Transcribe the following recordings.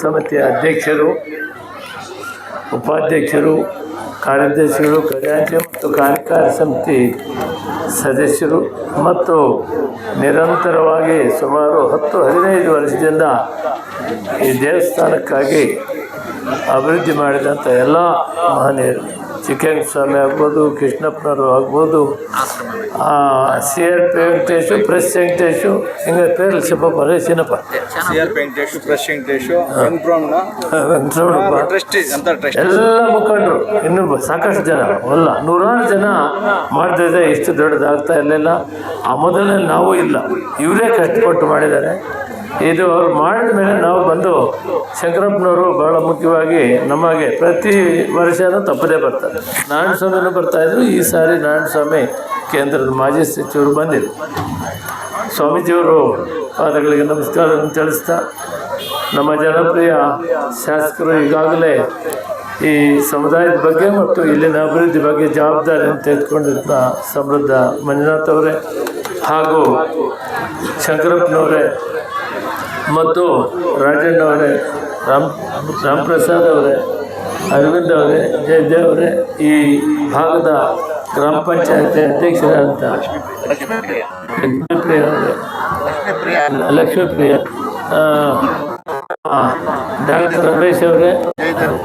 ಸಮಿತಿಯ ಅಧ್ಯಕ್ಷರು, ಉಪಾಧ್ಯಕ್ಷರು, ಕಾರ್ಯದರ್ಶಿಗಳು ಖಜಾಂಚಿ ಮತ್ತು ಕಾರ್ಯಕಾರಿ ಸಮಿತಿ ಸದಸ್ಯರು ಮತ್ತು ನಿರಂತರವಾಗಿ ಸುಮಾರು ಹತ್ತು ಹದಿನೈದು ವರ್ಷದಿಂದ ಈ ದೇವಸ್ಥಾನಕ್ಕಾಗಿ ಅಭಿವೃದ್ಧಿ ಮಾಡಿದಂಥ ಎಲ್ಲ ಮಹನೀಯರು. ಚಿಕ್ಕಂಗ ಸ್ವಾಮಿ ಆಗ್ಬೋದು ಕೃಷ್ಣಪ್ಪನವರು ಆಗ್ಬೋದು. C R Venkatesh press Venkatesh ಹಿಂಗೆ ಪೇರ್ಲು Sibbappa Resinappa C R Venkatesh press Venkatesh Venkataramana. ಎಲ್ಲ ಮುಖಂಡರು ಇನ್ನು ಸಾಕಷ್ಟು ಜನ ಅಲ್ಲ ನೂರಾರು ಜನ ಮಾಡ್ತಿದ್ದೆ ಇಷ್ಟು ದೊಡ್ಡದಾಗ್ತಾ ಇರಲಿಲ್ಲ. ಆ ಮೊದಲನೇ ನಾವು ಇಲ್ಲ. ಇವರೇ ಕಷ್ಟಪಟ್ಟು ಮಾಡಿದ್ದಾರೆ. ಇದು ಅವ್ರು ಮಾಡಿದ ಮೇಲೆ ನಾವು ಬಂದು ಶಂಕರಪ್ಪನವರು ಬಹಳ ಮುಖ್ಯವಾಗಿ ನಮಗೆ ಪ್ರತಿ ವರ್ಷನೂ ತಪ್ಪದೇ ಬರ್ತಾರೆ. ನಾರಾಯಣ ಸ್ವಾಮಿನೂ ಬರ್ತಾಯಿದ್ರು ಈ ಸಾರಿ ನಾರಾಯಣ ಸ್ವಾಮಿ ಕೇಂದ್ರದ ಮಾಜಿ ಸಚಿವರು ಬಂದಿದ್ರು. ಸ್ವಾಮೀಜಿಯವರು ಪಾದಗಳಿಗೆ ನಮಸ್ಕಾರವನ್ನು ತಿಳಿಸ್ತಾ, ನಮ್ಮ ಜನಪ್ರಿಯ ಶಾಸಕರು ಈಗಾಗಲೇ ಈ ಸಮುದಾಯದ ಬಗ್ಗೆ ಮತ್ತು ಇಲ್ಲಿನ ಅಭಿವೃದ್ಧಿ ಬಗ್ಗೆ ಜವಾಬ್ದಾರಿಯನ್ನು ತೆಗೆದುಕೊಂಡಿದ್ದ ಸಮೃದ್ಧ ಮಂಜುನಾಥ್ ಅವರೇ ಹಾಗೂ ಶಂಕರಪ್ಪನವರೇ ಮತ್ತು ರಾಜಣ್ಣವರೇ, ರಾಮ್ ರಾಮ್ ಪ್ರಸಾದ್ ಅವರೇ ಅರವಿಂದ್ ಅವರೇ ಜಯದೇವ್ ಈ ಭಾಗದ ಗ್ರಾಮ ಪಂಚಾಯತಿ ಅಧ್ಯಕ್ಷರಾದಂಥ ಲಕ್ಷ್ಮೀಪ್ರಿಯ ಅವರೇ ಲಕ್ಷ್ಮೀಪ್ರಿಯ ಡಾಕ್ಟರ್ ರಮೇಶ್ ಅವರೇ, ಜಯದೇವ್.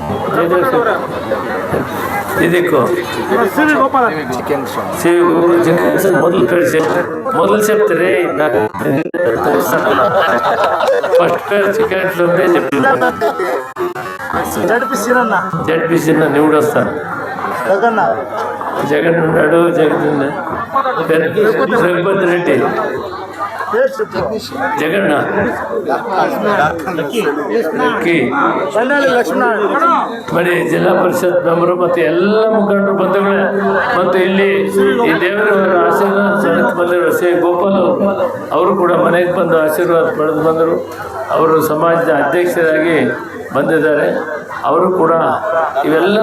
ಇದಕ್ಕೂ ಚಿಕನ್ ಸ್ವಾಮಿ ಸಿ ಮೊದಲು ಕಳಿಸಿ ಮೊದಲು చెప్తారే ఫస్ట్ పేరు చికెన్ ఉంటే నడిపిస్తున్నా జడ్పీసీ నివుడు వస్తాను జగన్న జగన్ ఉన్నాడు జగన్ రఘుపతి రెడ్డి ಜಗನ್ನಾಥ್. ಕೆ ಬರೀ ಜಿಲ್ಲಾ ಪರಿಷತ್ ಮೆಂಬರು ಮತ್ತು ಎಲ್ಲ ಮುಖಂಡರು ಬಂಧುಗಳೇ. ಮತ್ತು ಇಲ್ಲಿ ಈ ದೇವರವರ ಆಶೀರ್ವಾದ ಬಂದಿರೋ ಬಂದರು ಗೋಪಾಲ್ ಅವರು. ಅವರು ಕೂಡ ಮನೆಗೆ ಬಂದು ಆಶೀರ್ವಾದ ಪಡೆದು ಬಂದರು. ಅವರು ಸಮಾಜದ ಅಧ್ಯಕ್ಷರಾಗಿ ಬಂದಿದ್ದಾರೆ. ಅವರು ಕೂಡ ಇವೆಲ್ಲ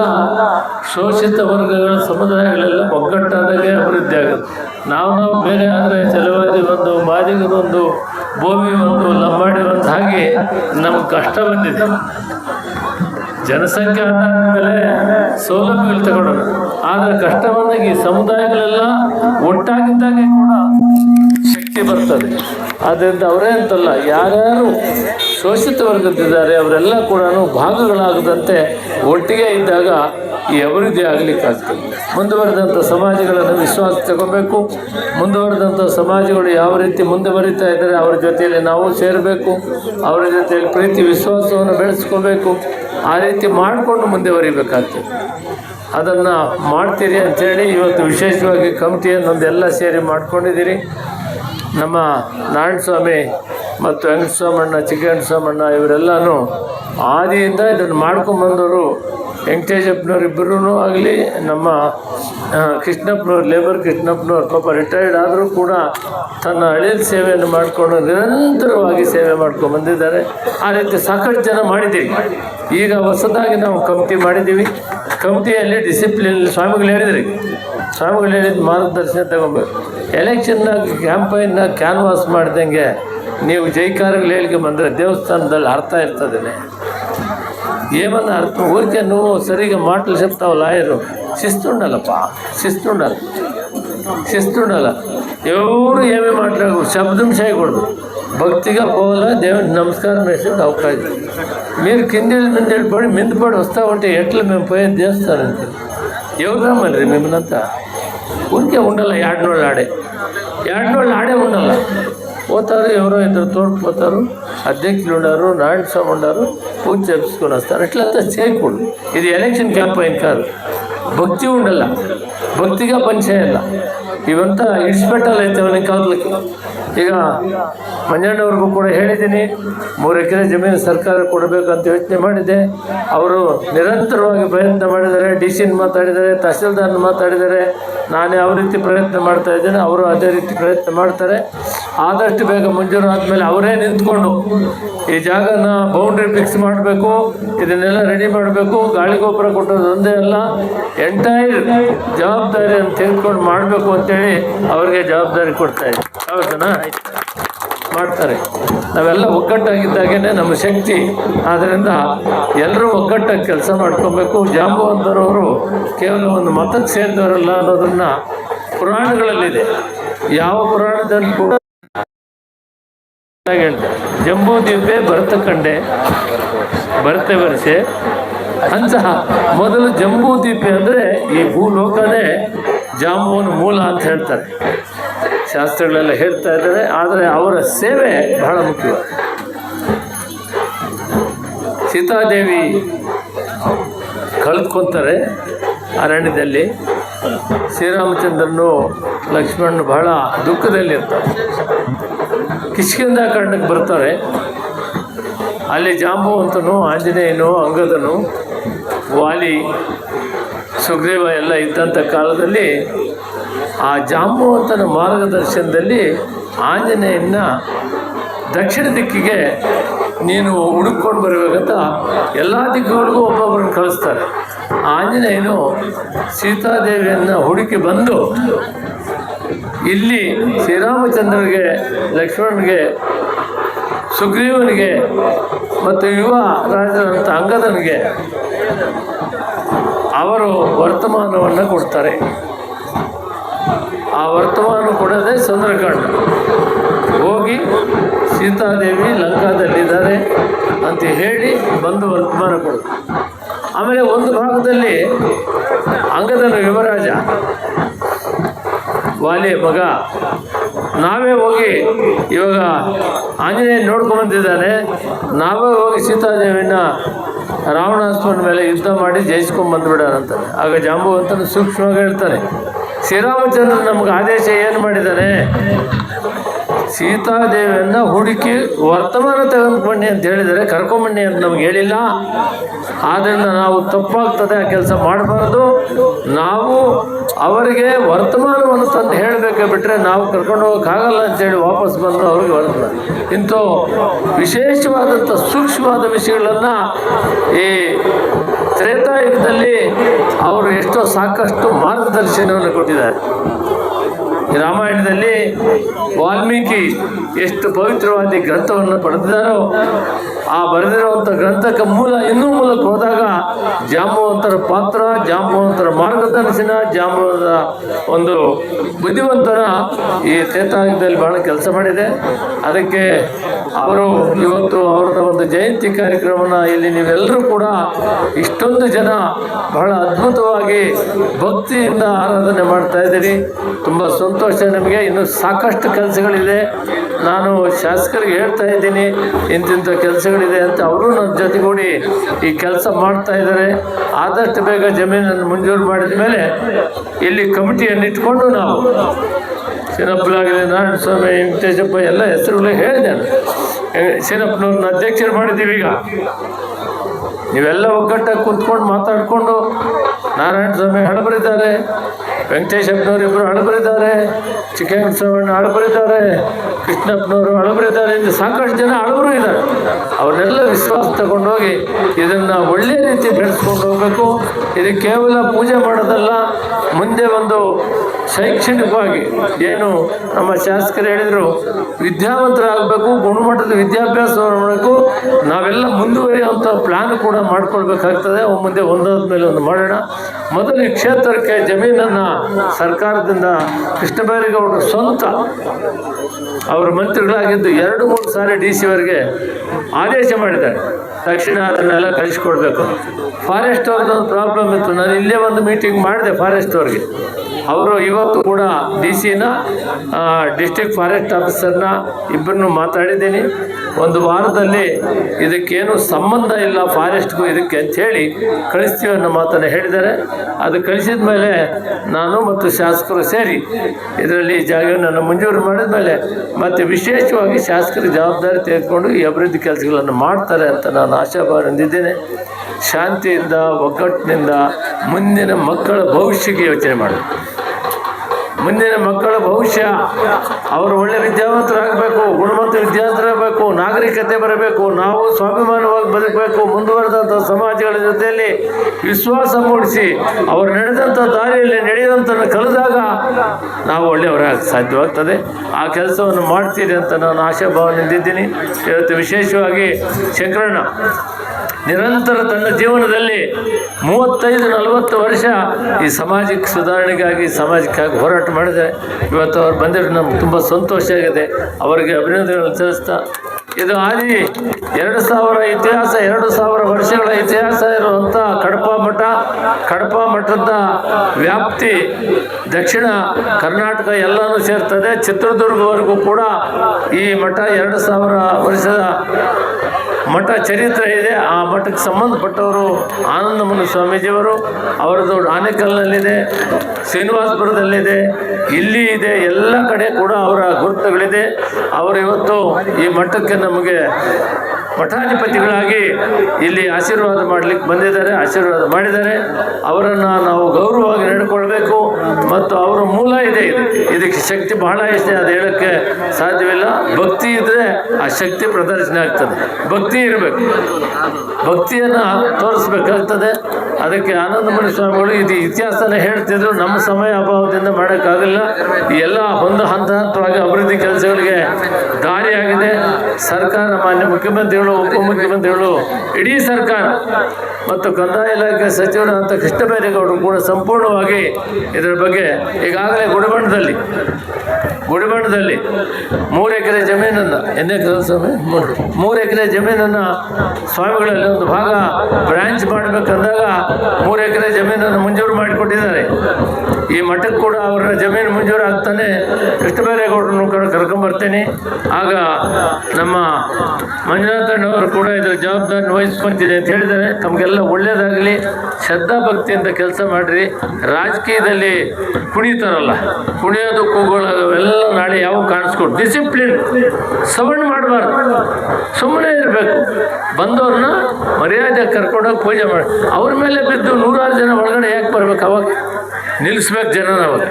ಶೋಷಿತ ವರ್ಗಗಳ ಸಮುದಾಯಗಳೆಲ್ಲ ಒಗ್ಗಟ್ಟಾದಾಗೆ ಅಭಿವೃದ್ಧಿ ಆಗುತ್ತೆ. ನಾವು ನಾವು ಬೇರೆ ಆದರೆ ಚಲವಾದಿ ಒಂದು ಮಾದಿಗರು ಒಂದು, ಭೂಮಿ ಒಂದು, ಲಂಬಾಡಿ ಒಂದು ಹಾಗೆ ನಮಗೆ ಕಷ್ಟ ಬಂದಿದೆ. ಜನಸಂಖ್ಯೆ ಆಧಾರದ ಮೇಲೆ ಸೌಲಭ್ಯಗಳು ತಗೊಳ್ಳೋಣ. ಆದರೆ ಕಷ್ಟ ಬಂದಾಗ ಈ ಸಮುದಾಯಗಳೆಲ್ಲ ಒಟ್ಟಾಗಿದ್ದಾಗೆ ಕೂಡ ಶಕ್ತಿ ಬರ್ತದೆ. ಆದ್ದರಿಂದ ಅವರೇ ಅಂತಲ್ಲ, ಯಾರ್ಯಾರು ಶೋಷಿತ ವರ್ಗದಿದ್ದಾರೆ ಅವರೆಲ್ಲ ಕೂಡ ಭಾಗಗಳಾಗದಂತೆ ಒಟ್ಟಿಗೆ ಇದ್ದಾಗ ಈ ಅಭಿವೃದ್ಧಿ ಆಗಲಿಕ್ಕಾಗ್ತದೆ. ಮುಂದುವರೆದಂಥ ಸಮಾಜಗಳನ್ನು ವಿಶ್ವಾಸ ತಗೋಬೇಕು. ಮುಂದುವರೆದಂಥ ಸಮಾಜಗಳು ಯಾವ ರೀತಿ ಮುಂದೆ ಬರೀತಾ ಇದ್ದಾರೆ, ಅವರ ಜೊತೆಯಲ್ಲಿ ನಾವು ಸೇರಬೇಕು. ಅವರ ಜೊತೆಯಲ್ಲಿ ಪ್ರೀತಿ, ವಿಶ್ವಾಸವನ್ನು ಬೆಳೆಸ್ಕೋಬೇಕು. ಆ ರೀತಿ ಮಾಡಿಕೊಂಡು ಮುಂದೆ ಬರೀಬೇಕಾಗ್ತದೆ ಅದನ್ನು ಮಾಡ್ತೀರಿ ಅಂಥೇಳಿ ಇವತ್ತು ವಿಶೇಷವಾಗಿ ಕಮಿಟಿಯನ್ನೊಂದೆಲ್ಲ ಸೇರಿ ಮಾಡ್ಕೊಂಡಿದ್ದೀರಿ. ನಮ್ಮ ನಾರಾಯಣ ಸ್ವಾಮಿ ಮತ್ತು ವೆಂಕಟಸ್ವಾಮಣ್ಣ ಚಿಕ್ಕಣ್ಣ ಇವರೆಲ್ಲನೂ ಆದಿಯಿಂದ ಇದನ್ನು ಮಾಡ್ಕೊಂಬಂದವರು ವೆಂಕಟೇಶಪ್ಪನವರಿಬ್ಬರೂ ಆಗಲಿ, ನಮ್ಮ ಕೃಷ್ಣಪ್ಪನವ್ರು ಲೇಬರ್ ಕೃಷ್ಣಪ್ಪನವ್ರು, ಪಾಪ ರಿಟೈರ್ಡ್ ಆದರೂ ಕೂಡ ತನ್ನ ಹಳೆಯ ಸೇವೆಯನ್ನು ಮಾಡಿಕೊಂಡು ನಿರಂತರವಾಗಿ ಸೇವೆ ಮಾಡ್ಕೊಂಡು ಬಂದಿದ್ದಾರೆ. ಆ ರೀತಿ ಸಾಕಷ್ಟು ಜನ ಮಾಡಿದ್ದೀವಿ. ಈಗ ಹೊಸದಾಗಿ ನಾವು ಕಮಿಟಿ ಮಾಡಿದ್ದೀವಿ. ಕಮಿಟಿಯಲ್ಲಿ ಡಿಸಿಪ್ಲಿನ್ ಸ್ವಾಮಿಗಳು ಹೇಳಿದ್ರಿ. ಸ್ವಾಮಿಗಳು ಹೇಳಿದ ಮಾರ್ಗದರ್ಶನ ತಗೊಬೇಕು ಎಲೆಕ್ಷನ್ನ ಕ್ಯಾಂಪೈನ್ನ ಕ್ಯಾನ್ವಾಸ್ ಮಾಡ್ದಂಗೆ ನೀವು ಜೈಕಾರಗಳು ಹೇಳಿಕೆ ಬಂದರೆ ದೇವಸ್ಥಾನದಲ್ಲಿ ಅರ್ಥ ಇರ್ತದೆ ఏమన్నా అర్థం ఊరికే నువ్వు సరిగా మాటలు చెప్తావు లాయరు శిస్తుండాలప్ప శిస్తుండాలి శిస్తుండాల ఎవరు ఏమీ మాట్లాడకూడదు శబ్దం చేయకూడదు భక్తిగా పోవాలా దేవుడికి నమస్కారం వేసేది అవకాశం మీరు కిందెళ్ళి మిందెళ్ళి పడి మింద పడి వస్తా ఉంటే ఎట్లా మేము పోయేది చేస్తానంటే ఎవరు రమ్మని మిమ్మల్నంతా ఊరికే ఉండాల ఏడనోళ్ళు ఆడే ఏడనోళ్ళు ఆడే ఉండాల పోతారు ఎవరో ఇద్దరు తోడుకుపోతారు అధ్యక్షులు ఉన్నారు నారాయణ స్వామి ఉన్నారు పూజ చేపించుకొని వస్తారు ఇట్లంతా చేయకూడదు ఇది ఎలక్షన్ క్యాంపైన్ కాదు భక్తి ఉండాల భక్తిగా పనిచేయాల ఇవంతా ఇడిచిపెట్టాలైతే ಅವನಿಗೆ ಕಾದ್ಲಿಕ್ಕೆ ಈಗ ಮಂಜಣ್ಣವ್ರಿಗೂ ಕೂಡ ಹೇಳಿದ್ದೀನಿ ಮೂರು ಎಕರೆ ಜಮೀನು ಸರ್ಕಾರ ಕೊಡಬೇಕಂತ ಯೋಚನೆ ಮಾಡಿದೆ ಅವರು ನಿರಂತರವಾಗಿ ಪ್ರಯತ್ನ ಮಾಡಿದ್ದಾರೆ ಡಿ ಸಿನ ಮಾತಾಡಿದ್ದಾರೆ ತಹಸೀಲ್ದಾರ್ನ ಮಾತಾಡಿದ್ದಾರೆ ನಾನು ಯಾವ ರೀತಿ ಪ್ರಯತ್ನ ಮಾಡ್ತಾ ಇದ್ದೇನೆ ಅವರು ಅದೇ ರೀತಿ ಪ್ರಯತ್ನ ಮಾಡ್ತಾರೆ ಆದಷ್ಟು ಬೇಗ ಮಂಜೂರು ಆದಮೇಲೆ ಅವರೇ ನಿಂತ್ಕೊಂಡು ಈ ಜಾಗನ ಬೌಂಡ್ರಿ ಫಿಕ್ಸ್ ಮಾಡಬೇಕು, ಇದನ್ನೆಲ್ಲ ರೆಡಿ ಮಾಡಬೇಕು, ಗಾಳಿ ಗೊಬ್ಬರ ಕೊಟ್ಟೋದು ಒಂದೇ ಅಲ್ಲ ಎಂಟೈರ್ ಜವಾಬ್ದಾರಿಯನ್ನು ತೆಗೆದುಕೊಂಡು ಮಾಡಬೇಕು ಅಂತೇಳಿ ಅವ್ರಿಗೆ ಜವಾಬ್ದಾರಿ ಕೊಡ್ತಾ ಹೌದನ? ಮಾಡ್ತಾರೆ. ನಾವೆಲ್ಲ ಒಗ್ಗಟ್ಟಾಗಿದ್ದಾಗೇ ನಮ್ಮ ಶಕ್ತಿ. ಆದ್ದರಿಂದ ಎಲ್ಲರೂ ಒಗ್ಗಟ್ಟಾಗಿ ಕೆಲಸ ಮಾಡ್ಕೊಬೇಕು. ಜಾಂಬವಂತರವರು ಕೇವಲ ಒಂದು ಮತಕ್ಕೆ ಸೇರಿದವರಲ್ಲ ಅನ್ನೋದನ್ನು ಪುರಾಣಗಳಲ್ಲಿದೆ. ಯಾವ ಪುರಾಣದಲ್ಲಿ ಕೂಡ ಜಂಬೂ ದ್ವೀಪೆ ಭರತ ಕಂಡೆ. ಭರತೆ ವರ್ಷೆ ಅಂತಹ ಮೊದಲು ಜಂಬೂ ದ್ವೀಪೆ ಅಂದರೆ ಈ ಭೂಲೋಕನೇ ಜಾಂಬೂನ್ ಮೂಲ ಅಂತ ಹೇಳ್ತಾರೆ. ಶಾಸ್ತ್ರಗಳೆಲ್ಲ ಹೇಳ್ತಾ ಇದ್ದಾರೆ, ಆದರೆ ಅವರ ಸೇವೆ ಬಹಳ ಮುಖ್ಯ. ಸೀತಾದೇವಿ ಕಳೆದುಕೊಂತಾರೆ ಅರಣ್ಯದಲ್ಲಿ. ಶ್ರೀರಾಮಚಂದ್ರನು ಲಕ್ಷ್ಮಣನು ಬಹಳ ದುಃಖದಲ್ಲಿರ್ತಾರೆ ಕಿಷ್ಕಿಂದ ಕಾರಣಕ್ಕೆ ಬರ್ತಾರೆ. ಅಲ್ಲಿ ಜಾಂಬುವಂತನು, ಆಂಜನೇಯನು, ಅಂಗದನು, ವಾಲಿ, ಸುಗ್ರೀವ ಎಲ್ಲ ಇದ್ದಂಥ ಕಾಲದಲ್ಲಿ ಆ ಜಾಂಬುವಂತನ ಮಾರ್ಗದರ್ಶನದಲ್ಲಿ ಆಂಜನೇಯನ ದಕ್ಷಿಣ ದಿಕ್ಕಿಗೆ ನೀನು ಹುಡುಕೊಂಡು ಬರಬೇಕಂತ ಎಲ್ಲ ದಿಕ್ಕುಗಳಿಗೂ ಒಬ್ಬೊಬ್ಬರನ್ನು ಕಳಿಸ್ತಾರೆ. ಆಂಜನೇಯನು ಸೀತಾದೇವಿಯನ್ನು ಹುಡುಕಿ ಬಂದು ಇಲ್ಲಿ ಶ್ರೀರಾಮಚಂದ್ರನಿಗೆ, ಲಕ್ಷ್ಮಣನಿಗೆ, ಸುಗ್ರೀವನಿಗೆ ಮತ್ತು ಯುವ ರಾಜರಂಥ ಅಂಗದನಿಗೆ ಅವರು ವರ್ತಮಾನವನ್ನು ಕೊಡ್ತಾರೆ. ಆ ವರ್ತಮಾನ ಕೊಡೋದೇ ಚಂದ್ರಕಾಂಡ ಹೋಗಿ ಸೀತಾದೇವಿ ಲಂಕಾದಲ್ಲಿದ್ದಾರೆ ಅಂತ ಹೇಳಿ ಬಂದು ವರ್ತಮಾನ ಕೊಡು ಆಮೇಲೆ ಒಂದು ಭಾಗದಲ್ಲಿ ಅಂಗದನ ಯುವರಾಜ ವಾಲಿಯ ಮಗ, ನಾವೇ ಹೋಗಿ ಇವಾಗ ಆಂಜನೇಯ ನೋಡ್ಕೊಂಬಂದಿದ್ದಾನೆ ನಾವೇ ಹೋಗಿ ಸೀತಾದೇವಿನ ರಾವಣಾಸ್ಮನ ಮೇಲೆ ಯುದ್ಧ ಮಾಡಿ ಜಯಿಸ್ಕೊಂಡು ಬಂದುಬಿಡೋಣಂತಾನೆ ಆಗ ಜಾಂಬುವಂತನು ಸೂಕ್ಷ್ಮವಾಗಿ ಹೇಳ್ತಾನೆ ಶ್ರೀರಾಮಚಂದ್ರ ನಮ್ಗೆ ಆದೇಶ ಏನು ಮಾಡಿದ್ದಾನೆ ಸೀತಾದೇವಿಯನ್ನ ಹುಡುಕಿ ವರ್ತಮಾನ ತೆಗೆದುಕೊಂಡಿ ಅಂತ ಹೇಳಿದರೆ ಕರ್ಕೊಂಬಣ್ಣಿ ಅಂತ ನಮ್ಗೆ ಹೇಳಿಲ್ಲ. ಆದ್ದರಿಂದ ನಾವು ತಪ್ಪಾಗ್ತದೆ ಆ ಕೆಲಸ ಮಾಡಬಾರ್ದು. ನಾವು ಅವರಿಗೆ ವರ್ತಮಾನವನ್ನು ತಂದು ಹೇಳಬೇಕೆ ಬಿಟ್ಟರೆ ನಾವು ಕರ್ಕೊಂಡು ಹೋಗೋಕ್ಕಾಗಲ್ಲ ಅಂತೇಳಿ ವಾಪಸ್ ಬಂದು ಅವ್ರಿಗೆ ಹೊರತು ಇಂಥ ವಿಶೇಷವಾದಂಥ ಸೂಕ್ಷ್ಮವಾದ ವಿಷಯಗಳನ್ನು ಈ ತ್ರೇತಾಯುಗದಲ್ಲಿ ಅವರು ಎಷ್ಟೋ ಸಾಕಷ್ಟು ಮಾರ್ಗದರ್ಶನವನ್ನು ಕೊಟ್ಟಿದ್ದಾರೆ. ರಾಮಾಯಣದಲ್ಲಿ ವಾಲ್ಮೀಕಿ ಎಷ್ಟು ಪವಿತ್ರವಾದ ಗ್ರಂಥವನ್ನು ಪಡೆದಿದ್ದಾರೋ ಆ ಬರೆದಿರುವಂಥ ಗ್ರಂಥಕ್ಕೆ ಮೂಲ, ಇನ್ನೂ ಮೂಲಕ್ಕೆ ಹೋದಾಗ ಜಾಂಬವಂತರ ಪಾತ್ರ, ಜಾಂಬವಂತರ ಮಾರ್ಗದರ್ಶನ ಜಾಂಬವದ ಒಂದು ಬುದ್ಧಿವಂತನ ಈ ತ್ರೇತಾಯುಗದಲ್ಲಿ ಬಹಳ ಕೆಲಸ ಮಾಡಿದೆ. ಅದಕ್ಕೆ ಅವರು ಇವತ್ತು ಅವರ ಒಂದು ಜಯಂತಿ ಕಾರ್ಯಕ್ರಮನ ಇಲ್ಲಿ ನೀವೆಲ್ಲರೂ ಕೂಡ ಇಷ್ಟೊಂದು ಜನ ಬಹಳ ಅದ್ಭುತವಾಗಿ ಭಕ್ತಿಯಿಂದ ಆರಾಧನೆ ಮಾಡ್ತಾ ಇದ್ದೀರಿ. ತುಂಬ ಸಂತೋಷ ನಮಗೆ. ಇನ್ನು ಸಾಕಷ್ಟು ಕೆಲಸಗಳಿದೆ. ನಾನು ಶಾಸಕರಿಗೆ ಹೇಳ್ತಾ ಇದ್ದೀನಿ ಇಂತಿಂಥ ಕೆಲಸಗಳಿದೆ ಅಂತ ಅವರು ನನ್ನ ಜೊತೆಗೂಡಿ ಈ ಕೆಲಸ ಮಾಡ್ತಾ ಇದ್ದಾರೆ. ಆದಷ್ಟು ಬೇಗ ಜಮೀನನ್ನು ಮಂಜೂರು ಮಾಡಿದ ಮೇಲೆ ಇಲ್ಲಿ ಕಮಿಟಿಯನ್ನು ಇಟ್ಕೊಂಡು ನಾವು. ಚಿನ್ನಪ್ಪಲಾಗಲಿ ನಾರಾಯಣ ಸ್ವಾಮಿ ವೆಂಕಟೇಶಪ್ಪ ಎಲ್ಲ ಹೆಸರುಗಳೇ ಹೇಳಿದೆ ನಾನು ಶನಪ್ಪನವ್ರನ್ನ ಅಧ್ಯಕ್ಷರು ಮಾಡಿದ್ದೀವಿ ಈಗ. ನೀವೆಲ್ಲ ಒಗ್ಗಟ್ಟಾಗಿ ಕುಂತ್ಕೊಂಡು ಮಾತಾಡಿಕೊಂಡು ನಾರಾಯಣ ಸ್ವಾಮಿ ಹಳಬರಿದ್ದಾರೆ ವೆಂಕಟೇಶಪ್ಪನವರು ಇಬ್ಬರು ಹಳಬರಿದ್ದಾರೆ ಚಿಕ್ಕಯ್ಯಸ್ವಾಮಿ ಹಳಬರಿದ್ದಾರೆ ಕೃಷ್ಣಪ್ಪನವರು ಹಳಬರಿದ್ದಾರೆ ಎಂದು ಸಾಕಷ್ಟು ಜನ ಹಳಬರು ಇದ್ದಾರೆ. ಅವ್ರನ್ನೆಲ್ಲ ವಿಶ್ವಾಸ ತಗೊಂಡೋಗಿ ಇದನ್ನು ಒಳ್ಳೆಯ ರೀತಿ ಬೆಳೆಸ್ಕೊಂಡು ಹೋಗಬೇಕು. ಇದು ಕೇವಲ ಪೂಜೆ ಮಾಡೋದಲ್ಲ, ಮುಂದೆ ಒಂದು ಶೈಕ್ಷಣಿಕವಾಗಿ ಏನು ನಮ್ಮ ಶಾಸಕರು ಹೇಳಿದರು ವಿದ್ಯಾವಂತರಾಗಬೇಕು, ಗುಣಮಟ್ಟದ ವಿದ್ಯಾಭ್ಯಾಸ ಮಾಡಬೇಕು. ನಾವೆಲ್ಲ ಮುಂದುವರಿಯುವಂಥ ಪ್ಲ್ಯಾನ್ ಕೂಡ ಮಾಡ್ಕೊಳ್ಬೇಕಾಗ್ತದೆ. ಮುಂದೆ ಒಂದಾದ ಮೇಲೆ ಒಂದು ಮಾಡೋಣ. ಮೊದಲು ಈ ಕ್ಷೇತ್ರಕ್ಕೆ ಜಮೀನನ್ನು ಸರ್ಕಾರದಿಂದ ಕೃಷ್ಣ ಬೈರೇಗೌಡರು ಸ್ವಂತ ಅವರ ಮಂತ್ರಿಗಳಾಗಿದ್ದು ಎರಡು, ಮೂರು ಸಾರಿ ಡಿ ಸಿ ಅವರಿಗೆ ಆದೇಶ ಮಾಡಿದ್ದಾರೆ. ತಕ್ಷಣ ಅದನ್ನೆಲ್ಲ ಕಳಿಸ್ಕೊಡ್ಬೇಕು. ಫಾರೆಸ್ಟ್ ಅವ್ರದ್ದು ಒಂದು ಪ್ರಾಬ್ಲಮ್ ಇತ್ತು. ನಾನು ಇಲ್ಲೇ ಒಂದು ಮೀಟಿಂಗ್ ಮಾಡಿದೆ ಫಾರೆಸ್ಟ್ ಅವ್ರಿಗೆ. ಅವರು ಇವತ್ತು ಕೂಡ ಡಿ ಸಿನ ಡಿಸ್ಟಿಕ್ ಫಾರೆಸ್ಟ್ ಆಫೀಸರ್ನ ಇಬ್ಬರನ್ನು ಮಾತಾಡಿದ್ದೀನಿ. ಒಂದು ವಾರದಲ್ಲಿ ಇದಕ್ಕೇನು ಸಂಬಂಧ ಇಲ್ಲ ಫಾರೆಸ್ಟ್ಗೂ ಇದಕ್ಕೆ ಅಂಥೇಳಿ ಕಳಿಸ್ತೀವಿ ಅನ್ನೋ ಮಾತನ್ನು ಹೇಳಿದ್ದಾರೆ. ಅದು ಕಳಿಸಿದ ಮೇಲೆ ನಾನು ಮತ್ತು ಶಾಸಕರು ಸೇರಿ ಇದರಲ್ಲಿ ಜಾಗವನ್ನು ಮಂಜೂರು ಮಾಡಿದ ಮೇಲೆ ಮತ್ತು ವಿಶೇಷವಾಗಿ ಶಾಸಕರ ಜವಾಬ್ದಾರಿ ತೆಗೆದುಕೊಂಡು ಈ ಅಭಿವೃದ್ಧಿ ಕೆಲಸಗಳನ್ನು ಮಾಡ್ತಾರೆ ಅಂತ ನಾನು ಆಶಾಭಾವ ಹೊಂದಿದ್ದೇನೆ. ಶಾಂತಿಯಿಂದ, ಒಗ್ಗಟ್ಟಿನಿಂದ ಮುಂದಿನ ಮಕ್ಕಳ ಭವಿಷ್ಯಕ್ಕೆ ಯೋಚನೆ ಮಾಡಿ ಮುಂದಿನ ಮಕ್ಕಳ ಭವಿಷ್ಯ, ಅವರು ಒಳ್ಳೆ ವಿದ್ಯಾವಂತರಾಗಬೇಕು, ಗುಣಮಟ್ಟ ವಿದ್ಯಾವಂತರಾಗಬೇಕು ನಾಗರಿಕತೆ ಬರಬೇಕು, ನಾವು ಸ್ವಾಭಿಮಾನವಾಗಿ ಬದುಕಬೇಕು, ಮುಂದುವರೆದಂಥ ಸಮಾಜಗಳ ಜೊತೆಯಲ್ಲಿ ವಿಶ್ವಾಸ ಮೂಡಿಸಿ ಅವರು ನಡೆದಂಥ ದಾರಿಯಲ್ಲಿ ನಡೆಯುವಂಥನ್ನು ಕಲಿದಾಗ ನಾವು ಒಳ್ಳೆಯವರಾಗ ಸಾಧ್ಯವಾಗ್ತದೆ. ಆ ಕೆಲಸವನ್ನು ಮಾಡ್ತೀರಿ ಅಂತ ನಾನು ಆಶಾಭಾವನೆಯಿಂದಿದ್ದೀನಿ. ಇವತ್ತು ವಿಶೇಷವಾಗಿ ಶಂಕರಣ್ಣ, ನಿರಂತರ ತನ್ನ ಜೀವನದಲ್ಲಿ ಮೂವತ್ತೈದು, ನಲವತ್ತು ವರ್ಷ ಈ ಸಾಮಾಜಿಕ ಸುಧಾರಣೆಗಾಗಿ, ಸಮಾಜಕ್ಕಾಗಿ ಹೋರಾಟ ಮಾಡಿದರೆ ಇವತ್ತು ಅವ್ರು ಬಂದಿರೋ ನಮ್ಗೆ ತುಂಬ ಸಂತೋಷ ಆಗಿದೆ. ಅವರಿಗೆ ಅಭಿನಂದನೆಗಳನ್ನು ಸಲ್ಲಿಸ್ತಾ ಇದು ಆದಿ ಎರಡು ಸಾವಿರ ಇತಿಹಾಸ, ಎರಡು ಸಾವಿರ ವರ್ಷಗಳ ಇತಿಹಾಸ ಇರುವಂಥ ಕಡಪ ಮಠ. ಕಡಪ ಮಠದ ವ್ಯಾಪ್ತಿ ದಕ್ಷಿಣ ಕರ್ನಾಟಕ ಎಲ್ಲನೂ ಸೇರ್ತದೆ. ಚಿತ್ರದುರ್ಗವರೆಗೂ ಕೂಡ ಈ ಮಠ ಎರಡು ಸಾವಿರ ವರ್ಷದ ಮಠ ಚರಿತ್ರೆ ಇದೆ. ಆ ಮಠಕ್ಕೆ ಸಂಬಂಧಪಟ್ಟವರು ಆನಂದಮನ ಸ್ವಾಮೀಜಿಯವರು, ಅವರದ್ದು ಆನೇಕಲ್ನಲ್ಲಿದೆ ಶ್ರೀನಿವಾಸಪುರದಲ್ಲಿದೆ, ಇಲ್ಲಿ ಇದೆ, ಎಲ್ಲ ಕಡೆ ಕೂಡ ಅವರ ಗುರುತುಗಳಿದೆ. ಅವರು ಇವತ್ತು ಈ ಮಠಕ್ಕೆ ನಮಗೆ ಮಠಾಧಿಪತಿಗಳಾಗಿ ಇಲ್ಲಿ ಆಶೀರ್ವಾದ ಮಾಡಲಿಕ್ಕೆ ಬಂದಿದ್ದಾರೆ, ಆಶೀರ್ವಾದ ಮಾಡಿದ್ದಾರೆ. ಅವರನ್ನು ನಾವು ಗೌರವವಾಗಿ ನಡ್ಕೊಳ್ಬೇಕು ಮತ್ತು ಅವರ ಮೂಲ ಇದೆ. ಇದಕ್ಕೆ ಶಕ್ತಿ ಬಹಳ ಇದೆ. ಅದು ಹೇಳೋಕ್ಕೆ ಸಾಧ್ಯವಿಲ್ಲ. ಭಕ್ತಿ ಇದ್ದರೆ ಆ ಶಕ್ತಿ ಪ್ರದರ್ಶನ ಆಗ್ತದೆ. ಭಕ್ತಿ ಇರಬೇಕು. ಭಕ್ತಿಯನ್ನು ತೋರಿಸ್ಬೇಕಾಗ್ತದೆ. ಅದಕ್ಕೆ ಆನಂದಮಣಿ ಸ್ವಾಮಿಗಳು ಇದು ಇತಿಹಾಸನ ಹೇಳ್ತಿದ್ರು. ನಮ್ಮ ಸಮಯ ಅಭಾವದಿಂದ ಮಾಡೋಕ್ಕಾಗಲ್ಲ. ಎಲ್ಲ ಒಂದು ಹಂತ ಹಂತವಾಗಿ ಅಭಿವೃದ್ಧಿ ಕೆಲಸಗಳಿಗೆ ದಾರಿಯಾಗಿದೆ. ಸರ್ಕಾರ ಮಾನ್ಯ ಮುಖ್ಯಮಂತ್ರಿಗಳು, ಉಪಮುಖ್ಯಮಂತ್ರಿಗಳು, ಇಡೀ ಸರ್ಕಾರ ಮತ್ತು ಕಂದಾಯ ಇಲಾಖೆ ಸಚಿವರಾದಂಥ ಕೃಷ್ಣ ಕೂಡ ಸಂಪೂರ್ಣವಾಗಿ ಇದರ ಬಗ್ಗೆ ಈಗಾಗಲೇ ಗುಡಿಬಣ್ಣದಲ್ಲಿ ಗುಡಿಬಣ್ಣದಲ್ಲಿ ಮೂರು ಎಕರೆ ಜಮೀನನ್ನು ಎನ್ನೇ ಸ್ವಾಮಿ? ಮೂರು. ಎಕರೆ ಜಮೀನನ್ನು ಸ್ವಾಮಿಗಳಲ್ಲಿ ಒಂದು ಭಾಗ ಬ್ರಾಂಚ್ ಮಾಡಬೇಕಂದಾಗ ಮೂರು ಎಕರೆ ಜಮೀನನ್ನು ಮಂಜೂರು ಮಾಡಿಕೊಟ್ಟಿದ್ದಾರೆ. ಈ ಮಠಕ್ಕೆ ಕೂಡ ಅವರ ಜಮೀನು ಮಂಜೂರು ಆಗ್ತಾನೆ ಕೃಷ್ಣಬೈರೇಗೌಡರನ್ನು ಕೂಡ ಕರ್ಕೊಂಬರ್ತೀನಿ ಆಗ ನಮ್ಮ ಮಂಜುನಾಥಣ್ಣವರು ಕೂಡ ಇದರ ಜವಾಬ್ದಾರಿ ವಹಿಸ್ಕೊಂತಿದೆ ಅಂತ ಹೇಳಿದ್ದಾರೆ. ತಮಗೆಲ್ಲ ಒಳ್ಳೆಯದಾಗಲಿ ಶ್ರದ್ಧಾ ಭಕ್ತಿಯಿಂದ ಕೆಲಸ ಮಾಡಿರಿ. ರಾಜಕೀಯದಲ್ಲಿ ಕುಣಿತಾರಲ್ಲ ಕುಣಿಯೋದು ಕೂಗೋಳೋದು ಅವೆಲ್ಲ ನಾಳೆ ಯಾವ ಕಾಣಿಸ್ಕೊಡು ಡಿಸಿಪ್ಲಿನ್ ಸವಣ್ ಮಾಡಬಾರ್ದು. ಸುಮ್ಮನೆ ಇರಬೇಕು. ಬಂದವ್ರನ್ನ ಮರ್ಯಾದೆ ಕರ್ಕೊಂಡೋಗಿ ಪೂಜೆ ಮಾಡಿ, ಅವ್ರ ಮೇಲೆ ಬಿದ್ದು ನೂರಾರು ಜನ ಒಳಗಡೆ ಯಾಕೆ ಬರ್ಬೇಕು? ಅವಾಗ ನಿಲ್ಲಿಸ್ಬೇಕು ಜನನ ಅವಾಗ.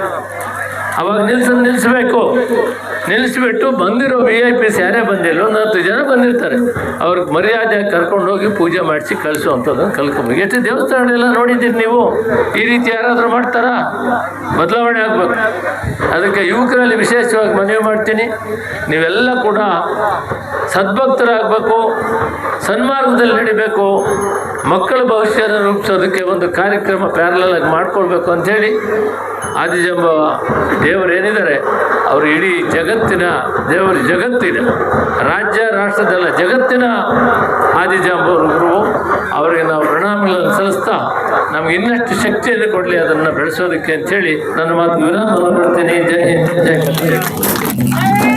ಅವಾಗ ನಿಲ್ಸ ನಿಲ್ಲಿಸ್ಬೇಕು ನಿಲ್ಲಿಸ್ಬಿಟ್ಟು ಬಂದಿರೋ ವಿ ಐ ಪಿಸ್ ಯಾರೇ ಬಂದಿಲ್ಲ ಒಂದು ಹತ್ತು ಜನ ಬಂದಿರ್ತಾರೆ. ಅವ್ರಿಗೆ ಮರ್ಯಾದೆ ಕರ್ಕೊಂಡು ಹೋಗಿ ಪೂಜೆ ಮಾಡಿಸಿ ಕಳಿಸುವಂಥದ್ದನ್ನು ಕಲ್ಕೊಬೇಕು ಎಷ್ಟು ದೇವಸ್ಥಾನ ಎಲ್ಲ ನೋಡಿದ್ದೀರಿ ನೀವು? ಈ ರೀತಿ ಯಾರಾದರೂ ಮಾಡ್ತಾರಾ? ಬದಲಾವಣೆ ಆಗಬೇಕು. ಅದಕ್ಕೆ ಯುವಕರಲ್ಲಿ ವಿಶೇಷವಾಗಿ ಮನವಿ ಮಾಡ್ತೀನಿ. ನೀವೆಲ್ಲ ಕೂಡ ಸದ್ಭಕ್ತರಾಗಬೇಕು, ಸನ್ಮಾರ್ಗದಲ್ಲಿ ನಡಿಬೇಕು. ಮಕ್ಕಳ ಭವಿಷ್ಯವನ್ನು ರೂಪಿಸೋದಕ್ಕೆ ಒಂದು ಕಾರ್ಯಕ್ರಮ ಪ್ಯಾರಲಾಗಿ ಆಗಿ ಮಾಡ್ಕೊಳ್ಬೇಕು ಅಂಥೇಳಿ ಆದಿಜಂಬ ದೇವರೇನಿದ್ದಾರೆ ಅವರು ಇಡೀ ಜಗತ್ತಿನ ದೇವರು ಜಗತ್ತಿನ, ರಾಜ್ಯ, ರಾಷ್ಟ್ರದಲ್ಲ ಜಗತ್ತಿನ ಆದಿಜಾಂಬವರು ಅವರಿಗೆ ನಾವು ಪ್ರಣಾಮಗಳನ್ನು ಸಲ್ಲಿಸ್ತಾ ನಮ್ಗೆ ಇನ್ನಷ್ಟು ಶಕ್ತಿಯನ್ನು ಕೊಡಲಿ, ಅದನ್ನು ಬೆಳೆಸೋದಕ್ಕೆ ಅಂಥೇಳಿ ನನ್ನ ಮಾತು ವಿರಾಮ ಕೊಡ್ತೀನಿ. ಜಯ ಹಿಂದ್ ಜಯ